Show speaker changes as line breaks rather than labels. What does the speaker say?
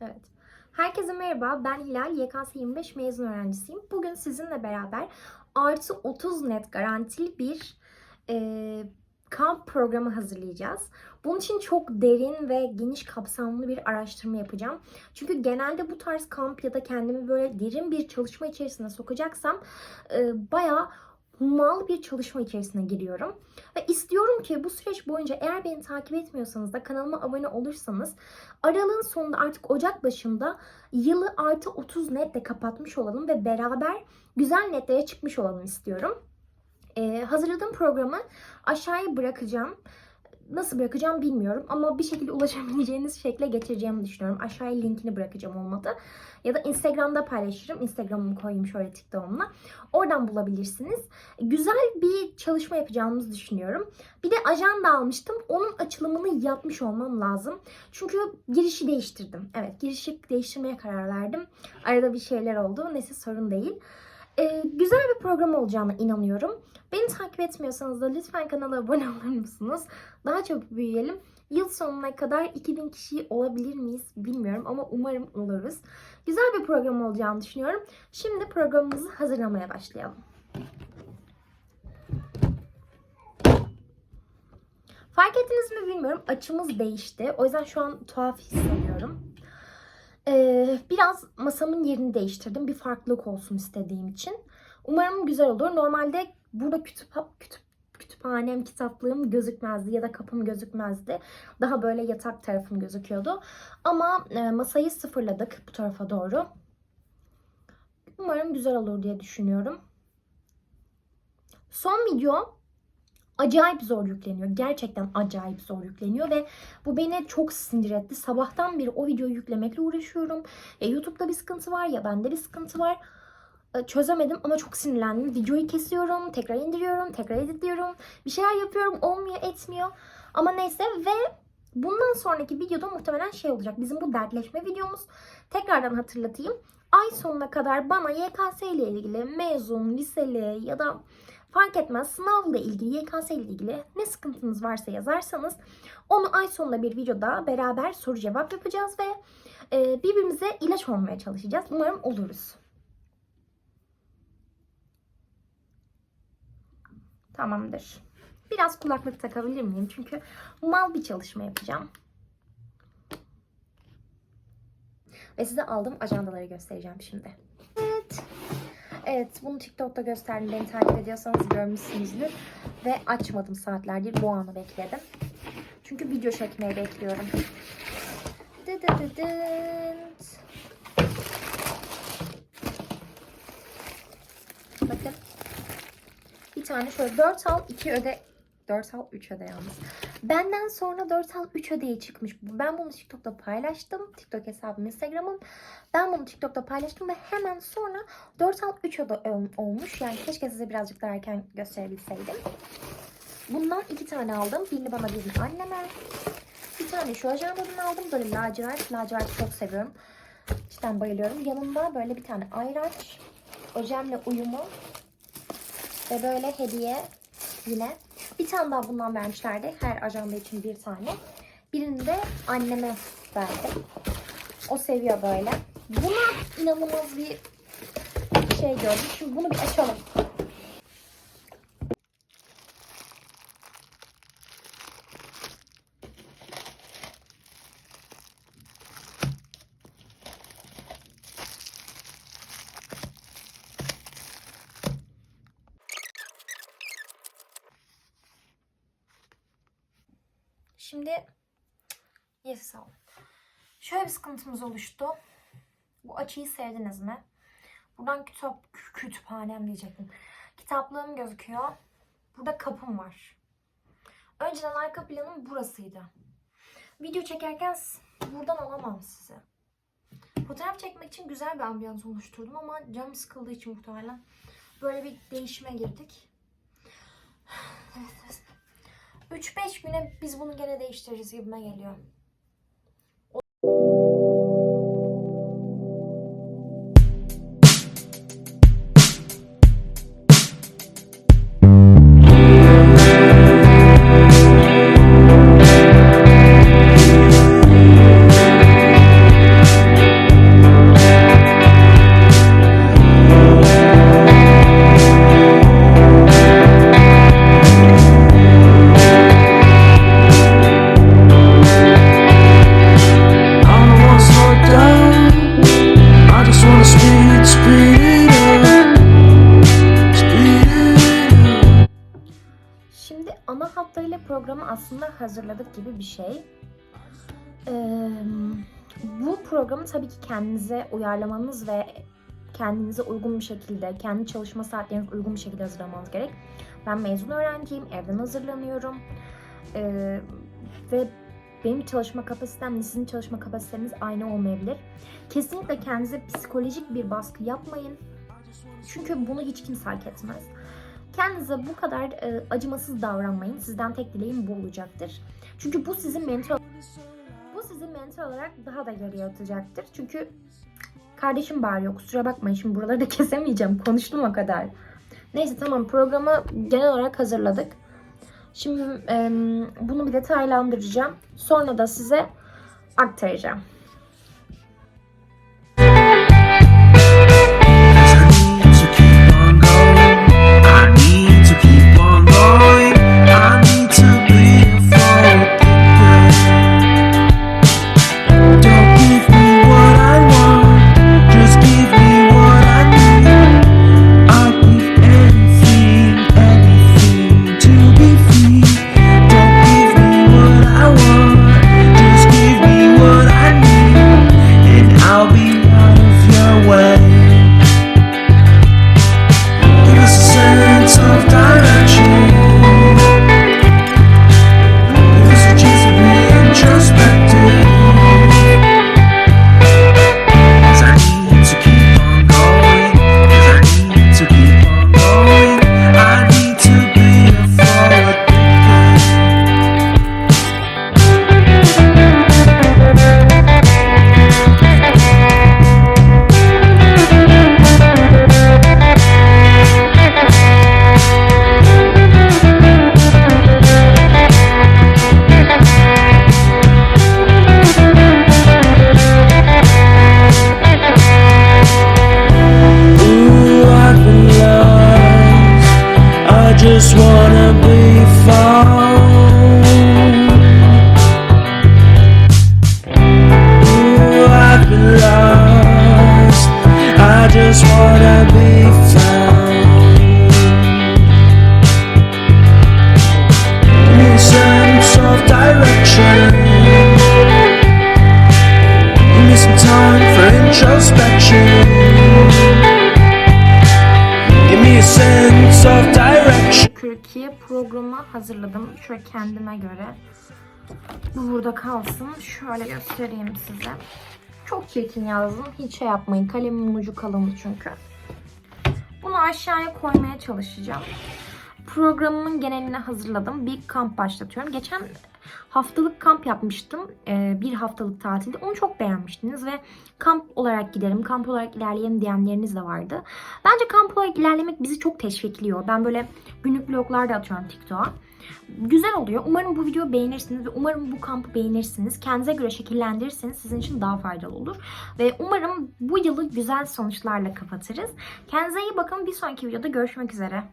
Evet. Herkese merhaba. Ben Hilal. YKS 25 mezun öğrencisiyim. Bugün sizinle beraber artı 30 net garantili bir e, kamp programı hazırlayacağız. Bunun için çok derin ve geniş kapsamlı bir araştırma yapacağım. Çünkü genelde bu tarz kamp ya da kendimi böyle derin bir çalışma içerisine sokacaksam e, bayağı mal bir çalışma içerisine giriyorum. Ve istiyorum ki bu süreç boyunca eğer beni takip etmiyorsanız da kanalıma abone olursanız aralığın sonunda artık Ocak başında yılı artı 30 netle kapatmış olalım ve beraber güzel netlere çıkmış olalım istiyorum. Ee, hazırladığım programı aşağıya bırakacağım. Nasıl bırakacağım bilmiyorum ama bir şekilde ulaşabileceğiniz şekle getireceğimi düşünüyorum. Aşağıya linkini bırakacağım olmadı. Ya da Instagram'da paylaşırım. Instagram'ımı koyayım şöyle TikTok'umla. Oradan bulabilirsiniz. Güzel bir çalışma yapacağımızı düşünüyorum. Bir de ajanda almıştım. Onun açılımını yapmış olmam lazım. Çünkü girişi değiştirdim. Evet girişi değiştirmeye karar verdim. Arada bir şeyler oldu. Neyse sorun değil. Ee, güzel bir program olacağına inanıyorum. Beni takip etmiyorsanız da lütfen kanala abone olur musunuz? Daha çok büyüyelim. Yıl sonuna kadar 2000 kişi olabilir miyiz bilmiyorum ama umarım oluruz. Güzel bir program olacağını düşünüyorum. Şimdi programımızı hazırlamaya başlayalım. Fark ettiniz mi bilmiyorum. Açımız değişti. O yüzden şu an tuhaf hissediyorum. Ee, biraz masamın yerini değiştirdim. Bir farklılık olsun istediğim için. Umarım güzel olur. Normalde burada kütüp, kütüp kütüphanem, kitaplığım gözükmezdi ya da kapım gözükmezdi. Daha böyle yatak tarafım gözüküyordu. Ama e, masayı sıfırladık bu tarafa doğru. Umarım güzel olur diye düşünüyorum. Son video acayip zor yükleniyor. Gerçekten acayip zor yükleniyor ve bu beni çok sinir etti. Sabahtan beri o videoyu yüklemekle uğraşıyorum. Ya YouTube'da bir sıkıntı var ya bende bir sıkıntı var. E, Çözemedim ama çok sinirlendim. Videoyu kesiyorum, tekrar indiriyorum, tekrar editliyorum. Bir şeyler yapıyorum, olmuyor, etmiyor. Ama neyse ve bundan sonraki videoda muhtemelen şey olacak. Bizim bu dertleşme videomuz. Tekrardan hatırlatayım. Ay sonuna kadar bana YKS ile ilgili mezun, liseli ya da fark etmez sınavla ilgili, YKS ile ilgili ne sıkıntınız varsa yazarsanız onu ay sonunda bir videoda beraber soru cevap yapacağız ve e, birbirimize ilaç olmaya çalışacağız. Umarım oluruz. Tamamdır. Biraz kulaklık takabilir miyim? Çünkü mal bir çalışma yapacağım. Ve size aldığım ajandaları göstereceğim şimdi. Evet. Bunu TikTok'ta gösterdim. Beni takip ediyorsanız görmüşsünüzdür. Ve açmadım saatlerdir. Bu anı bekledim. Çünkü video çekmeyi bekliyorum. Bakın. Bir tane şöyle 4 al 2 öde 4 al 3 öde yalnız. Benden sonra 4 al 3 ödeye çıkmış. Ben bunu TikTok'ta paylaştım. TikTok hesabım Instagram'ım. Ben bunu TikTok'ta paylaştım ve hemen sonra 4 al 3 öde olmuş. Yani keşke size birazcık daha erken gösterebilseydim. Bundan iki tane aldım. Birini bana birini anneme. Bir tane şu ajandadan aldım. Böyle lacivert. Laciverti çok seviyorum. Cidden bayılıyorum. Yanında böyle bir tane ayraç. Ojemle uyumu. Ve böyle hediye yine. Bir tane daha bundan vermişlerdi. Her ajanda için bir tane. Birini de anneme verdim. O seviyor böyle. Buna inanılmaz bir şey gördüm. Şimdi bunu bir açalım. Şimdi yes sağ olun. Şöyle bir sıkıntımız oluştu. Bu açıyı sevdiniz mi? Buradan kitap kütüphanem diyecektim. Kitaplığım gözüküyor. Burada kapım var. Önceden arka planım burasıydı. Video çekerken buradan alamam sizi. Fotoğraf çekmek için güzel bir ambiyans oluşturdum ama canım sıkıldığı için muhtemelen böyle bir değişime girdik. Evet, evet. 3-5 güne biz bunu gene değiştiririz gibime geliyor. Hazırladık gibi bir şey. Ee, bu programı tabii ki kendinize uyarlamanız ve kendinize uygun bir şekilde, kendi çalışma saatlerinize uygun bir şekilde hazırlamanız gerek. Ben mezun öğrenciyim, evden hazırlanıyorum. Ee, ve benim çalışma kapasitemle sizin çalışma kapasiteniz aynı olmayabilir. Kesinlikle kendinize psikolojik bir baskı yapmayın. Çünkü bunu hiç kimse hak etmez. Kendinize bu kadar e, acımasız davranmayın. Sizden tek dileğim bu olacaktır. Çünkü bu sizin mental bu sizi mental olarak daha da geriye atacaktır. Çünkü kardeşim bağırıyor. Kusura bakmayın. Şimdi buraları da kesemeyeceğim. Konuştum o kadar. Neyse tamam programı genel olarak hazırladık. Şimdi e, bunu bir detaylandıracağım. Sonra da size aktaracağım. Programı hazırladım. Şöyle kendime göre. Bu burada kalsın. Şöyle göstereyim size. Çok çirkin yazdım. Hiç şey yapmayın. Kalemin ucu kalın çünkü. Bunu aşağıya koymaya çalışacağım. Programımın genelini hazırladım. Bir kamp başlatıyorum. Geçen haftalık kamp yapmıştım. Ee, bir haftalık tatilde. Onu çok beğenmiştiniz ve kamp olarak giderim, kamp olarak ilerleyelim diyenleriniz de vardı. Bence kamp olarak ilerlemek bizi çok teşvikliyor. Ben böyle günlük vloglar da atıyorum TikTok'a. Güzel oluyor. Umarım bu videoyu beğenirsiniz ve umarım bu kampı beğenirsiniz. Kendinize göre şekillendirirseniz sizin için daha faydalı olur. Ve umarım bu yılı güzel sonuçlarla kapatırız. Kendinize iyi bakın. Bir sonraki videoda görüşmek üzere.